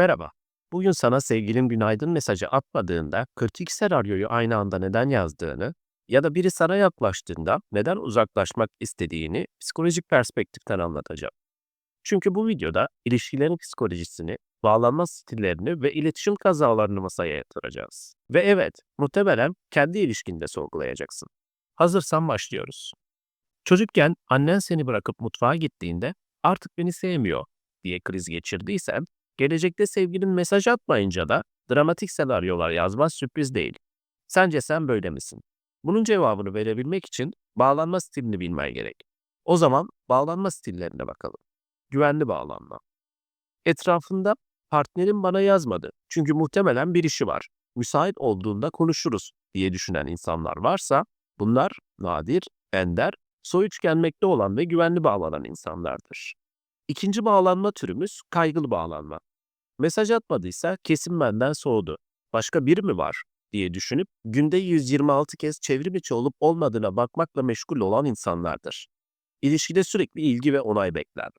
Merhaba. Bugün sana sevgilin günaydın mesajı atmadığında 42 senaryoyu aynı anda neden yazdığını ya da biri sana yaklaştığında neden uzaklaşmak istediğini psikolojik perspektiften anlatacağım. Çünkü bu videoda ilişkilerin psikolojisini, bağlanma stillerini ve iletişim kazalarını masaya yatıracağız. Ve evet, muhtemelen kendi ilişkinde sorgulayacaksın. Hazırsan başlıyoruz. Çocukken annen seni bırakıp mutfağa gittiğinde artık beni sevmiyor diye kriz geçirdiysen, gelecekte sevgilin mesaj atmayınca da dramatik senaryolar yazmaz sürpriz değil. Sence sen böyle misin? Bunun cevabını verebilmek için bağlanma stilini bilmen gerek. O zaman bağlanma stillerine bakalım. Güvenli bağlanma. Etrafında partnerim bana yazmadı çünkü muhtemelen bir işi var. Müsait olduğunda konuşuruz diye düşünen insanlar varsa bunlar nadir, ender, soy üçgenmekte olan ve güvenli bağlanan insanlardır. İkinci bağlanma türümüz kaygılı bağlanma. Mesaj atmadıysa kesin benden soğudu. Başka biri mi var diye düşünüp günde 126 kez çevrim içi olup olmadığına bakmakla meşgul olan insanlardır. İlişkide sürekli ilgi ve onay beklerler.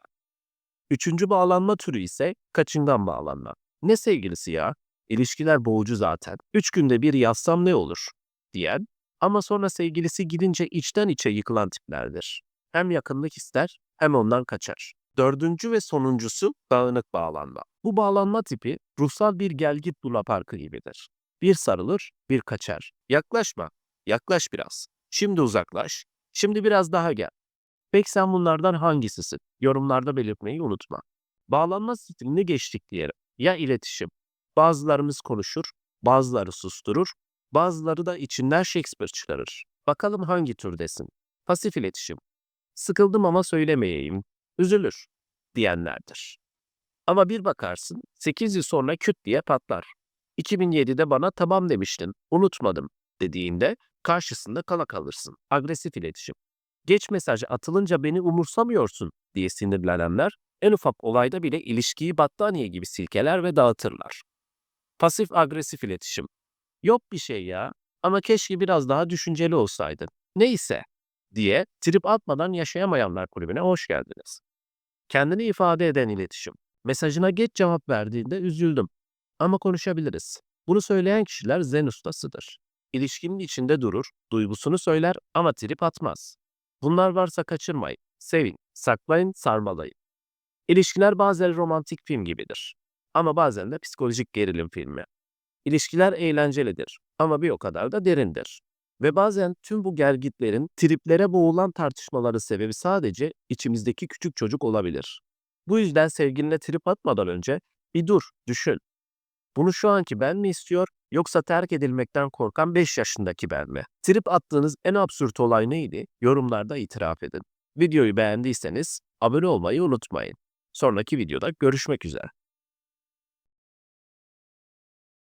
Üçüncü bağlanma türü ise kaçıngan bağlanma. Ne sevgilisi ya? İlişkiler boğucu zaten. Üç günde bir yazsam ne olur? diyen ama sonra sevgilisi gidince içten içe yıkılan tiplerdir. Hem yakınlık ister hem ondan kaçar. Dördüncü ve sonuncusu dağınık bağlanma. Bu bağlanma tipi ruhsal bir gelgit Luna Parkı gibidir. Bir sarılır, bir kaçar. Yaklaşma, yaklaş biraz. Şimdi uzaklaş, şimdi biraz daha gel. Peki sen bunlardan hangisisin? Yorumlarda belirtmeyi unutma. Bağlanma stilini geçtik diyelim. Ya iletişim. Bazılarımız konuşur, bazıları susturur, bazıları da içinden Shakespeare çıkarır. Bakalım hangi türdesin? Pasif iletişim. Sıkıldım ama söylemeyeyim. Üzülür diyenlerdir. Ama bir bakarsın 8 yıl sonra küt diye patlar. 2007'de bana tamam demiştin, unutmadım dediğinde karşısında kala kalırsın. Agresif iletişim. Geç mesaj atılınca beni umursamıyorsun diye sinirlenenler en ufak olayda bile ilişkiyi battaniye gibi silkeler ve dağıtırlar. Pasif agresif iletişim. Yok bir şey ya ama keşke biraz daha düşünceli olsaydın. Neyse diye trip atmadan yaşayamayanlar kulübüne hoş geldiniz. Kendini ifade eden iletişim. Mesajına geç cevap verdiğinde üzüldüm. Ama konuşabiliriz. Bunu söyleyen kişiler zen ustasıdır. İlişkinin içinde durur, duygusunu söyler ama trip atmaz. Bunlar varsa kaçırmayın, sevin, saklayın, sarmalayın. İlişkiler bazen romantik film gibidir. Ama bazen de psikolojik gerilim filmi. İlişkiler eğlencelidir ama bir o kadar da derindir. Ve bazen tüm bu gergitlerin triplere boğulan tartışmaları sebebi sadece içimizdeki küçük çocuk olabilir. Bu yüzden sevgiline trip atmadan önce bir dur, düşün. Bunu şu anki ben mi istiyor yoksa terk edilmekten korkan 5 yaşındaki ben mi? Trip attığınız en absürt olay neydi? Yorumlarda itiraf edin. Videoyu beğendiyseniz abone olmayı unutmayın. Sonraki videoda görüşmek üzere.